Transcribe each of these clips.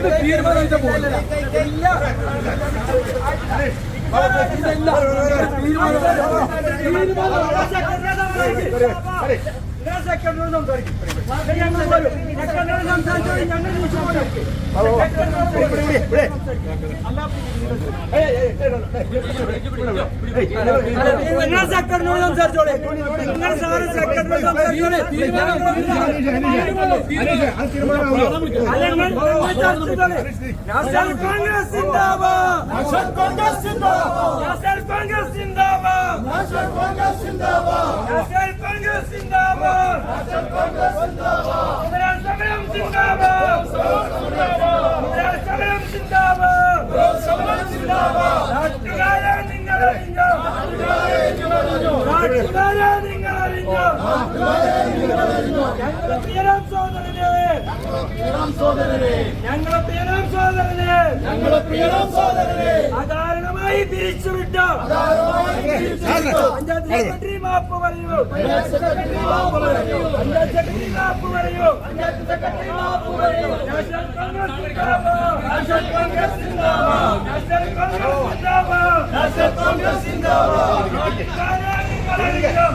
ഇത് തീരുമാനിച്ച പോലെ നിങ്ങൾ സെക്രട്ടറിനോട് സംസാരിച്ചോളെ നിങ്ങൾ സാറ് സെക്രട്ടറിനോട് സംസാരിച്ചോളെ Congress Congress Congress Congress Congress സിന്ദാബാദ് നാഷണൽ കോൺഗ്രസ് സിന്ദാബാദ് സമരം സമരം സിന്ദാബാദ് സമരം സമരം സിന്ദാബാദ് സമരം സിന്ദാബാദ് നാട്ടുകാരെ നിങ്ങൾ അറിഞ്ഞോ നാട്ടുകാരെ നിങ്ങൾ അറിഞ്ഞോ ഞങ്ങളുടെ പ്രിയരാം സോദരനെ ഞങ്ങളെ പ്രിയരാം സോദരനെ ഞങ്ങളെ പ്രിയരാം സോദരനെ അകാരണമായി തിരിച്ചുവിട്ട പഞ്ചായത്ത് സെക്രട്ടറി മാപ്പ് പറയൂ. പഞ്ചായത്ത് സെക്രട്ടറി മാപ്പ് പറയൂ. പഞ്ചായത്ത് സെക്രട്ടറി മാപ്പ് പറയൂ. പഞ്ചായത്ത് സെക്രട്ടറി മാപ്പ് പറയൂ. നാഷണൽ കോൺഗ്രസ് സിന്ദാബാദ്. നാഷണൽ കോൺഗ്രസ് സിന്ദാബാദ്. നാഷണൽ കോൺഗ്രസ് സിന്ദാബാദ്. നാഷണൽ കോൺഗ്രസ് സിന്ദാബാദ്.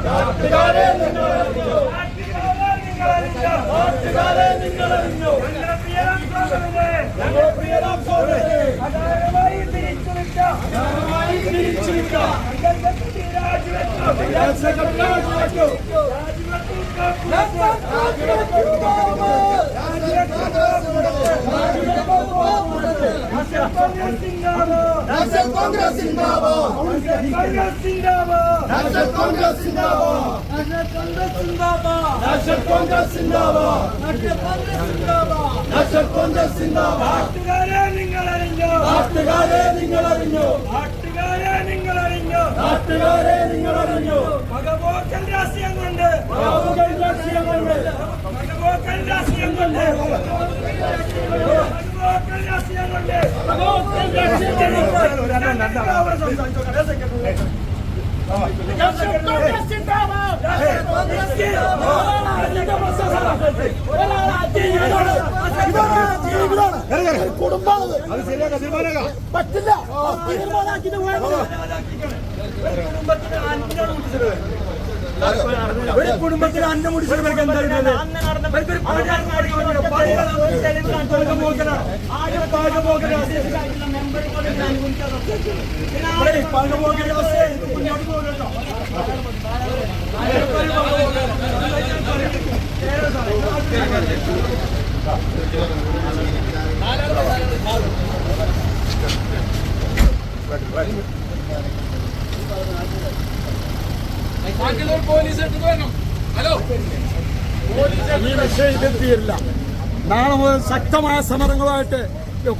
നാട്ടുകാരെ നിങ്ങൾ അറിഞ്ഞോ നാട്ടുകാരെ നിങ്ങൾ അറിഞ്ഞോ നാട്ടുകാരെ നിങ്ങൾ അറിഞ്ഞോ ഞങ്ങളുടെ പ്രിയരാം സോദരനെ ഞങ്ങളുടെ പ്രിയരാം സോദരനെ അകാരണമായി പിരിച്ചുവിട്ട അകാരണമായി പിരിച്ചുവിട്ട പഞ്ചായത്ത് സെക്രട്ടറി നാട്ടുകാരെ നിങ്ങൾ അറിഞ്ഞോ നാട്ടുകാരെ നിങ്ങൾ അറിഞ്ഞു നാട്ടുകാരെ നിങ്ങൾ അറിഞ്ഞോ നാട്ടുകാരെ നിങ്ങൾ അറിഞ്ഞു പകപോക്കൽ രാഷ്ട്രീയം കൊണ്ട് ബാബുകൾ രാഷ്ട്രീയം കൊണ്ട് പകപോക്കൽ രാഷ്ട്രീയം കൊണ്ട് പകപോക്കൽ രാഷ്ട്രീയം കൊണ്ട് ബാബുകൾ രാഷ്ട്രീയം നാഷണൽ കോൺഗ്രസ് ഒരു കുടുംബത്തിൽ അന്നം മുടിച്ചു ബാക്കിയുള്ളവർ പോലീസ് എടുത്തിട്ട് വരണം. ഹലോ? ഈ വിഷയം ഇതിൽ തീരില്ല നാളെ മുതൽ ശക്തമായ സമരങ്ങളുമായിട്ട്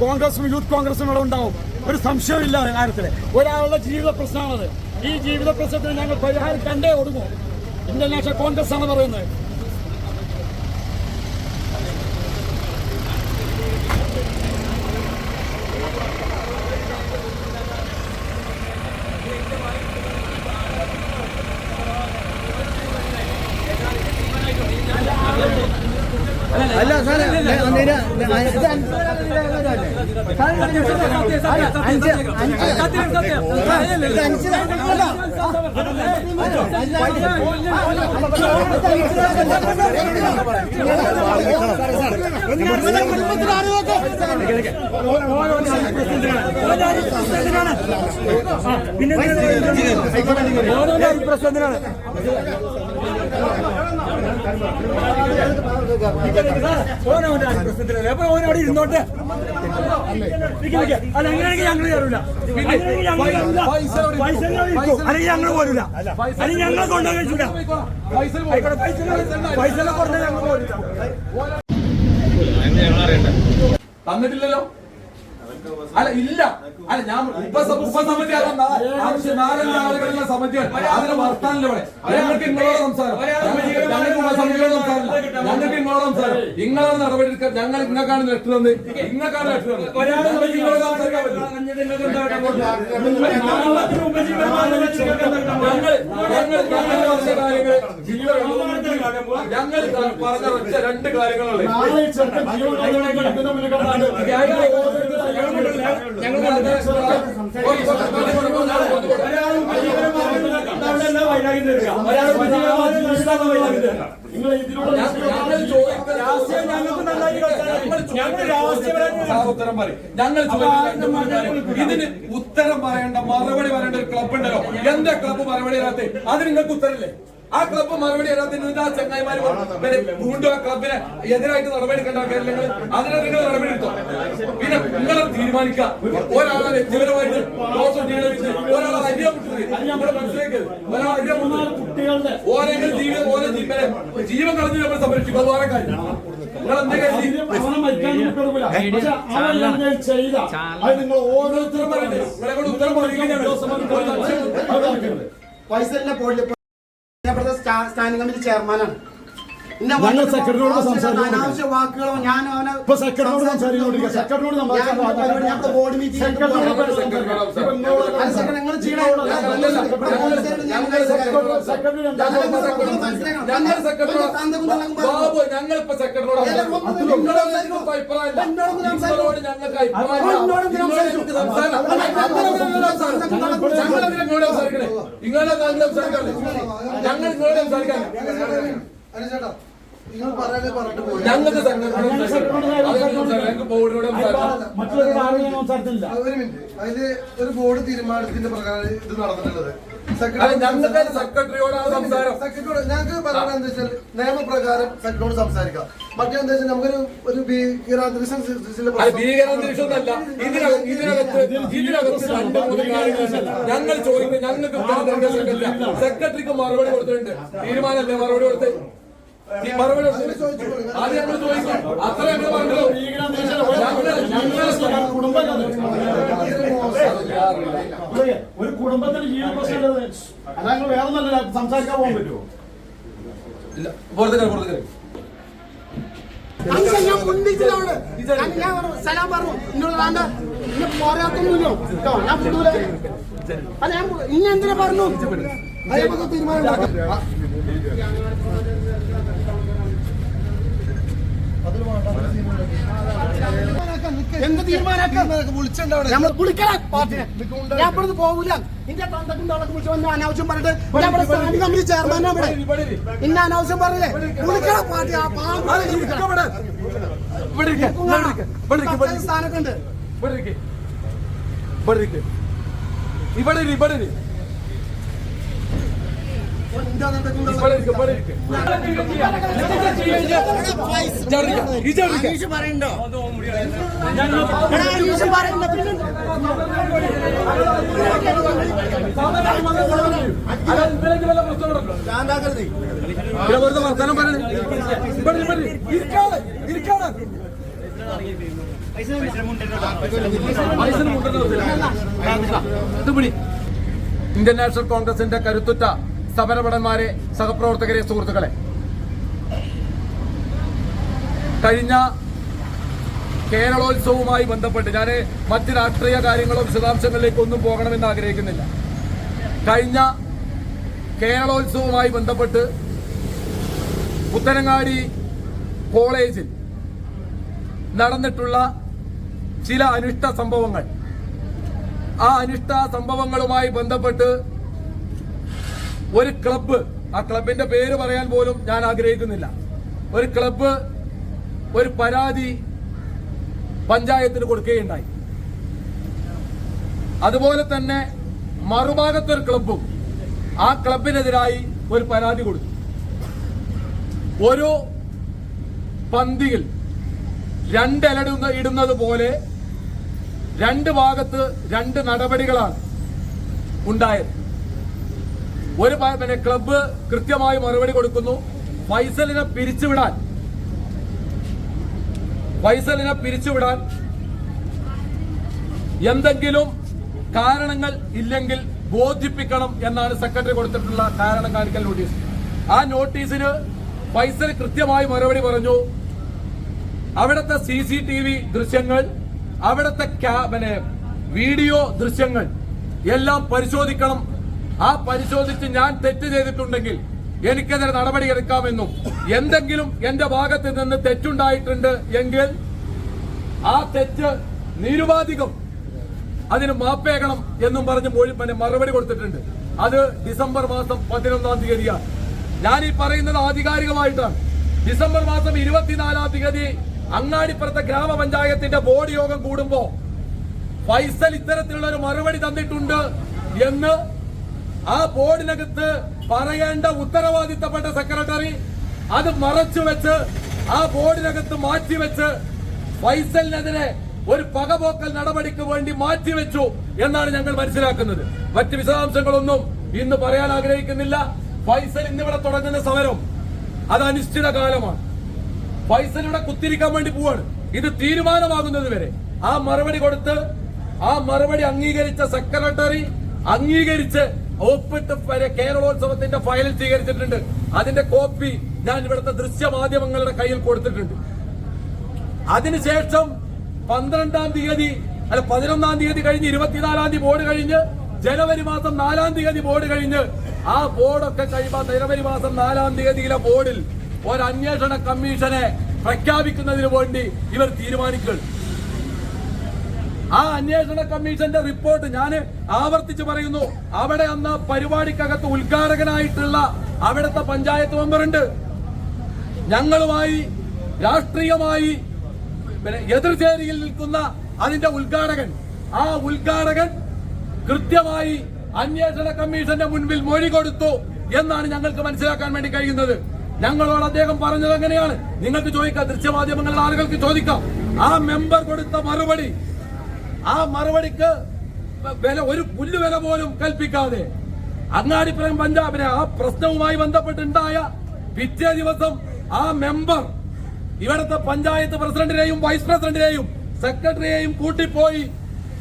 കോൺഗ്രസും യൂത്ത് കോൺഗ്രസും ഇവിടെ ഉണ്ടാവും. ഒരു സംശയമില്ല കാര്യത്തിൽ ഒരാളുടെ ജീവിത പ്രശ്നമാണത്. ഈ ജീവിത പ്രശ്നത്തിന് ഞങ്ങൾ പരിഹാരം കണ്ടേ ഒടുങ്ങും. ഇന്ത്യൻ നാഷണൽ കോൺഗ്രസ് ആണ് പറയുന്നത്. പിന്നെ പ്രശ്നത്തിനാണ് കയറൂല. പൈസ ഇരിക്കും. അല്ലെങ്കിൽ ഞങ്ങൾ പോരൂല. അല്ലെങ്കിൽ ഞങ്ങൾ കൊണ്ടുപോയി കഴിച്ചൂല. പൈസ പൈസ കുറഞ്ഞാൽ ഞങ്ങൾ പോരൂല. തന്നിട്ടില്ലല്ലോ? അല്ല ഇല്ല. അല്ല ഞാൻ ഉപസ- ഉപസമിതി അതെന്താ? സമിതി അതിന് വർത്താനല്ലേ ഞങ്ങൾക്ക് നിങ്ങളോട് സംസാരം ഞങ്ങൾക്ക് ഉപസമിതിയോട് സംസാരമില്ല ഞങ്ങൾക്ക് നിങ്ങളോട് സംസാരം നിങ്ങളാണ് നടപടി ഞങ്ങൾ ഇങ്ങക്കാണ് ലെറ്റർ തന്നത് ഇങ്ങക്കാണ് ലെറ്റർ ഞങ്ങൾ പറഞ്ഞ രണ്ട് കാര്യങ്ങളുള്ളൂ ഞങ്ങൾ ഇതിന് ഉത്തരം പറയേണ്ട മറുപടി പറയേണ്ട ഒരു ക്ലബ് ഉണ്ടല്ലോ എന്താ ക്ലബ്ബ് മറുപടി അതിന് നിങ്ങൾക്ക് ഉത്തരല്ലേ ആ ക്ലബ്ബ് മറുപടി തരാത്തതിന് ആ ചങ്ങായിമാര് വീണ്ടും ആ ക്ലബിനെ എതിരായിട്ട് നടപടി കാര്യങ്ങൾ അതിനെ നിങ്ങൾ നടപടി എടുത്തോ? പിന്നെ നിങ്ങളെ തീരുമാനിക്കുക. ഒരാളെ വ്യക്തിപരമായിട്ട് ദോഷം ചെയ്യണമെന്ന് ഒരാളെ നമ്മുടെ ഓരോ ജീവിതം ഓരോ ജീവനെ ജീവൻ കളഞ്ഞ് നമ്മൾ സംരക്ഷിക്കും അത് വേറെ കാര്യം. നിങ്ങൾ ഓരോരുത്തരും പോളിൽ സ്റ്റാൻഡിംഗ് കമ്മിറ്റി ചെയർമാനാണ്. ഞങ്ങൾ സെക്രട്ടറിയോട് സംസാരിക്കാൻ വാക്കുകളോ ഞാൻ ഇപ്പൊ സെക്രട്ടറിയോട് സംസാരിച്ചുകൊണ്ടിരിക്കുക സെക്രട്ടറിയോട് ഞങ്ങളിപ്പോ സെക്രട്ടറിയോട് അഭിപ്രായമില്ല ഞങ്ങൾക്ക് അഭിപ്രായമില്ല നിങ്ങളോട് ഞങ്ങൾക്ക് സംസാരം ഞങ്ങൾ നിങ്ങളോട് സംസാരിക്കണേ നിങ്ങൾ പറയാതെ പറഞ്ഞിട്ട് പോയി. ഞങ്ങൾക്ക് ഞങ്ങൾക്ക് ബോർഡിനോട് സംസാരിക്കാം. മറ്റുള്ളവരുടെ ആരും ഞാൻ സംസാരിച്ചില്ല ഒരു മിനിറ്റ് അതിൽ ഒരു ബോർഡ് തീരുമാനത്തിന്റെ പ്രകാരം ഇത് നടന്നിട്ടുള്ളത്. സെക്രട്ടറിയോടാണ് സംസാരം. സെക്രട്ടറിയോട് ഞങ്ങൾക്ക് പറയാൻ എന്താ വെച്ചാൽ നിയമപ്രകാരം സെക്രട്ടറിയോട് സംസാരിക്കാം. മറ്റേന്താ വെച്ചാൽ നമുക്കൊരു ഒരു ഭീകരാന്തരീക്ഷം ഭീകരാന്തരീക്ഷമൊന്നല്ല ഇതിനകത്ത് ഇതിനകത്ത് ഇതിനകത്ത് രണ്ട് മൂന്ന് ഞങ്ങൾ ചോദിക്കും ഞങ്ങൾക്ക് സെക്രട്ടറിക്ക് മറുപടി കൊടുത്തിട്ടുണ്ട്. തീരുമാനമല്ലേ? മറുപടി കൊടുത്ത്. മറുപടി കൊടുത്തിട്ടുണ്ട്. അത് ഞങ്ങൾ ചോദിക്കും. അത്ര ഞങ്ങൾ പറഞ്ഞല്ലോ ഞങ്ങൾ കുടുംബം ഒരു കുടുംബത്തിന് ജീവിത പ്രശ്നമുള്ളത് അല്ലാതെ വേറെ നല്ല സംസാരിക്കാൻ പോകാൻ പറ്റുമോ? ഇല്ല പുറത്തേക്ക് പുറത്തേക്ക് ഞാൻ മുണ്ടിച്ചില്ല ഞാൻ ഞാൻ പറഞ്ഞു, സലാം പറഞ്ഞു. എന്നോട് വേണ്ട. ഇന്നെ പോരാത്തൊന്നുമില്ലോ കേട്ടോ ഞാൻ വിടൂല അത് ഞാൻ ഇന്നെ പറഞ്ഞു? തീരുമാനം എന്ത് തീരുമാനമാക്കാം? നമ്മൾ വിളിക്കണം പാർട്ടിനെ ഞാൻ ഇവിടുന്ന് പോകൂല ഇന്റെ തന്തക്കും തളക്കും വിളിച്ചു വന്ന് അനാവശ്യം പറഞ്ഞിട്ട് ഇവിടെ സ്റ്റാൻഡിംഗ് കമ്മിറ്റി ചെയർമാനാണ് ഇവിടെ. ഇന്ന അനാവശ്യം പറഞ്ഞില്ലേ? വിളിക്കണം പാർട്ടി ആ പാമ്പ് വിളിക്കണം. ഇവിടെ ഇവിടെ ഇവിടെ പറയണ്ടോ പറയണ്ട. ഇന്ത്യൻ നാഷണൽ കോൺഗ്രസിന്റെ കരുത്തുറ്റ സമരഭടന്മാരെ സഹപ്രവർത്തകരെ സുഹൃത്തുക്കളെ. കഴിഞ്ഞ കേരളോത്സവവുമായി ബന്ധപ്പെട്ട് ഞാൻ മറ്റ് രാഷ്ട്രീയ കാര്യങ്ങളോ വിശദാംശങ്ങളിലേക്ക് ഒന്നും പോകണമെന്ന് ആഗ്രഹിക്കുന്നില്ല. കഴിഞ്ഞ കേരളോത്സവവുമായി ബന്ധപ്പെട്ട് പുത്തനങ്ങാടി കോളേജിൽ നടന്നിട്ടുള്ള ചില അനിഷ്ട സംഭവങ്ങൾ. ആ അനിഷ്ട സംഭവങ്ങളുമായി ബന്ധപ്പെട്ട് ഒരു ക്ലബ്ബ് ആ ക്ലബിന്റെ പേര് പറയാൻ പോലും ഞാൻ ആഗ്രഹിക്കുന്നില്ല. ഒരു ക്ലബ്ബ് ഒരു പരാതി പഞ്ചായത്തിന് കൊടുക്കുകയുണ്ടായി. അതുപോലെ തന്നെ മറുഭാഗത്തൊരു ക്ലബും ആ ക്ലബിനെതിരായി ഒരു പരാതി കൊടുത്തു. ഒരു പന്തിയിൽ രണ്ടിലടുന്ന ഇടുന്നത് പോലെ രണ്ട് ഭാഗത്ത് രണ്ട് നടപടികളാണ് ഉണ്ടായത്. ഒരു പിന്നെ ക്ലബ്ബ് കൃത്യമായി മറുപടി കൊടുക്കുന്നു. ഫൈസലിനെ പിരിച്ചുവിടാൻ. ഫൈസലിനെ പിരിച്ചുവിടാൻ എന്തെങ്കിലും കാരണങ്ങൾ ഇല്ലെങ്കിൽ ബോധിപ്പിക്കണം എന്നാണ് സെക്രട്ടറി കൊടുത്തിട്ടുള്ള കാരണം കാണിക്കൽ നോട്ടീസ് ആ നോട്ടീസിന് ഫൈസൽ കൃത്യമായി മറുപടി പറഞ്ഞു. അവിടുത്തെ സി സി ടി വി ദൃശ്യങ്ങൾ അവിടുത്തെ വീഡിയോ ദൃശ്യങ്ങൾ എല്ലാം പരിശോധിക്കണം ആ പരിശോധിച്ച് ഞാൻ തെറ്റ് ചെയ്തിട്ടുണ്ടെങ്കിൽ എനിക്കെതിരെ നടപടി എടുക്കാമെന്നും എന്തെങ്കിലും എന്റെ ഭാഗത്ത് നിന്ന് തെറ്റുണ്ടായിട്ടുണ്ട് എങ്കിൽ ആ തെറ്റ് നിരുപാധികം അതിന് മാപ്പേകണം എന്നും പറഞ്ഞ് മൊഴി മറുപടി കൊടുത്തിട്ടുണ്ട്. അത് ഡിസംബർ മാസം പതിനൊന്നാം തീയതിയാണ്. ഞാൻ ഈ പറയുന്നത് ആധികാരികമായിട്ടാണ്. ഡിസംബർ മാസം ഇരുപത്തിനാലാം തീയതി അങ്ങാടിപ്പുറത്തെ ഗ്രാമപഞ്ചായത്തിന്റെ ബോർഡ് യോഗം കൂടുമ്പോ ഫൈസൽ ഇത്തരത്തിലുള്ള ഒരു മറുപടി തന്നിട്ടുണ്ട് എന്ന് ആ ബോർഡിനകത്ത് പറയേണ്ട ഉത്തരവാദിത്തപ്പെട്ട സെക്രട്ടറി അത് മറച്ചു വെച്ച് ആ ബോർഡിനകത്ത് മാറ്റിവെച്ച് ഫൈസലിനെതിരെ ഒരു പകപോക്കൽ നടപടിക്ക് വേണ്ടി മാറ്റിവെച്ചു എന്നാണ് ഞങ്ങൾ മനസ്സിലാക്കുന്നത്. മറ്റ് വിശദാംശങ്ങളൊന്നും ഇന്ന് പറയാൻ ആഗ്രഹിക്കുന്നില്ല. ഫൈസൽ ഇന്നിവിടെ തുടങ്ങുന്ന സമരം അത് അനിശ്ചിത കാലമാണ്. ഫൈസൽ ഇവിടെ കുത്തിരിക്കാൻ വേണ്ടി പോവാണ്. ഇത് തീരുമാനമാകുന്നത് വരെ. ആ മറുപടി കൊടുത്ത് ആ മറുപടി അംഗീകരിച്ച സെക്രട്ടറി അംഗീകരിച്ച് ഒപ്പിട്ട് കേരളോത്സവത്തിന്റെ ഫയൽ സ്വീകരിച്ചിട്ടുണ്ട്. അതിന്റെ കോപ്പി ഞാൻ ഇവിടുത്തെ ദൃശ്യമാധ്യമങ്ങളുടെ കയ്യിൽ കൊടുത്തിട്ടുണ്ട്. അതിനുശേഷം പന്ത്രണ്ടാം തീയതി അല്ല പതിനൊന്നാം തീയതി കഴിഞ്ഞ് ഇരുപത്തിനാലാം തീയതി ബോർഡ് കഴിഞ്ഞ് ജനുവരി മാസം നാലാം തീയതി ബോർഡ് കഴിഞ്ഞ് ആ ബോർഡൊക്കെ കഴിയുമ്പോൾ ജനുവരി മാസം നാലാം തീയതിയിലെ ബോർഡിൽ ഒരു അന്വേഷണ കമ്മീഷനെ പ്രഖ്യാപിക്കുന്നതിന് വേണ്ടി ഇവർ തീരുമാനിക്കും ആ അന്വേഷണ കമ്മീഷന്റെ റിപ്പോർട്ട് ഞാൻ ആവർത്തിച്ച് പറയുന്നു. അവിടെ അന്ന് പരിപാടിക്കകത്ത് ഉദ്ഘാടകനായിട്ടുള്ള അവിടുത്തെ പഞ്ചായത്ത് മെമ്പറുണ്ട് ഞങ്ങളുമായി രാഷ്ട്രീയമായി എതിർചേരിയിൽ നിൽക്കുന്ന അതിന്റെ ഉദ്ഘാടകൻ. ആ ഉദ്ഘാടകൻ കൃത്യമായി അന്വേഷണ കമ്മീഷന്റെ മുൻപിൽ മൊഴി കൊടുത്തു എന്നാണ് ഞങ്ങൾക്ക് മനസ്സിലാക്കാൻ വേണ്ടി കഴിയുന്നത്. ഞങ്ങളോട് അദ്ദേഹം പറഞ്ഞത് എങ്ങനെയാണ്? നിങ്ങൾക്ക് ചോദിക്കാം ദൃശ്യമാധ്യമങ്ങളിലെ ആളുകൾക്ക് ചോദിക്കാം. ആ മെമ്പർ കൊടുത്ത മറുപടി ആ മറുപടിക്ക് വില ഒരു പുല്ല് വില പോലും കൽപ്പിക്കാതെ അങ്ങാടിപ്പുറം പഞ്ചാബിനെ ആ പ്രശ്നവുമായി ബന്ധപ്പെട്ടുണ്ടായ പിറ്റേ ദിവസം ആ മെമ്പർ ഇവിടുത്തെ പഞ്ചായത്ത് പ്രസിഡന്റിനെയും വൈസ് പ്രസിഡന്റിനെയും സെക്രട്ടറിയെയും കൂട്ടിപ്പോയി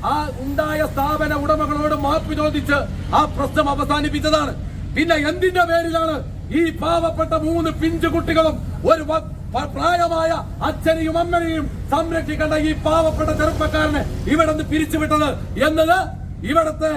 ആ ഉണ്ടായ സ്ഥാപന ഉടമകളോട് മാപ്പ് ചോദിച്ച് ആ പ്രശ്നം അവസാനിപ്പിച്ചതാണ്. പിന്നെ എന്തിന്റെ പേരിലാണ് ഈ പാവപ്പെട്ട മൂന്ന് പിഞ്ചു കുട്ടികളും ഒരു പ്രായമായ അച്ഛനെയും അമ്മനെയും സംരക്ഷിക്കേണ്ട ഈ പാവപ്പെട്ട ചെറുപ്പക്കാരനെ ഇവിടെ നിന്ന് പിരിച്ചുവിട്ടത് എന്നത് ഇവിടത്തെ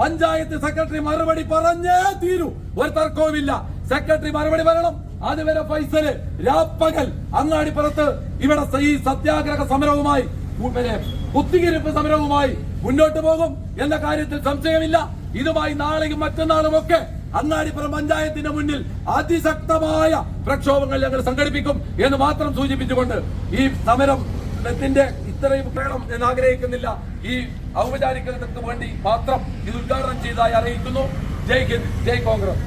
പഞ്ചായത്ത് സെക്രട്ടറി മറുപടി പറഞ്ഞേ തീരൂ. ഒരു തർക്കവുമില്ല. സെക്രട്ടറി മറുപടി പറയണം. അതുവരെ ഫൈസൽ രാപ്പകൽ അങ്ങാടിപ്പുറത്ത് ഇവിടെ ഈ സത്യാഗ്രഹ സമരവുമായി പിന്നെ കുത്തിയിരിപ്പ് സമരവുമായി മുന്നോട്ട് പോകും. എന്ന കാര്യത്തിൽ സംശയമില്ല. ഇതുമായി നാളെയും മറ്റന്നാളും ഒക്കെ അങ്ങാടിപ്പുറം പഞ്ചായത്തിന്റെ മുന്നിൽ അതിശക്തമായ പ്രക്ഷോഭങ്ങൾ ഞങ്ങൾ സംഘടിപ്പിക്കും എന്ന് മാത്രം സൂചിപ്പിച്ചുകൊണ്ട് ഈ സമരത്തിന്റെ ഇത്രയും വേണം എന്ന് ആഗ്രഹിക്കുന്നില്ല. ഈ ഔപചാരികതയ്ക്ക് വേണ്ടി മാത്രം ഇത് ഉദ്ഘാടനം ചെയ്തതായി അറിയിക്കുന്നു. ജയ് ഹിന്ദ് ജയ് കോൺഗ്രസ്.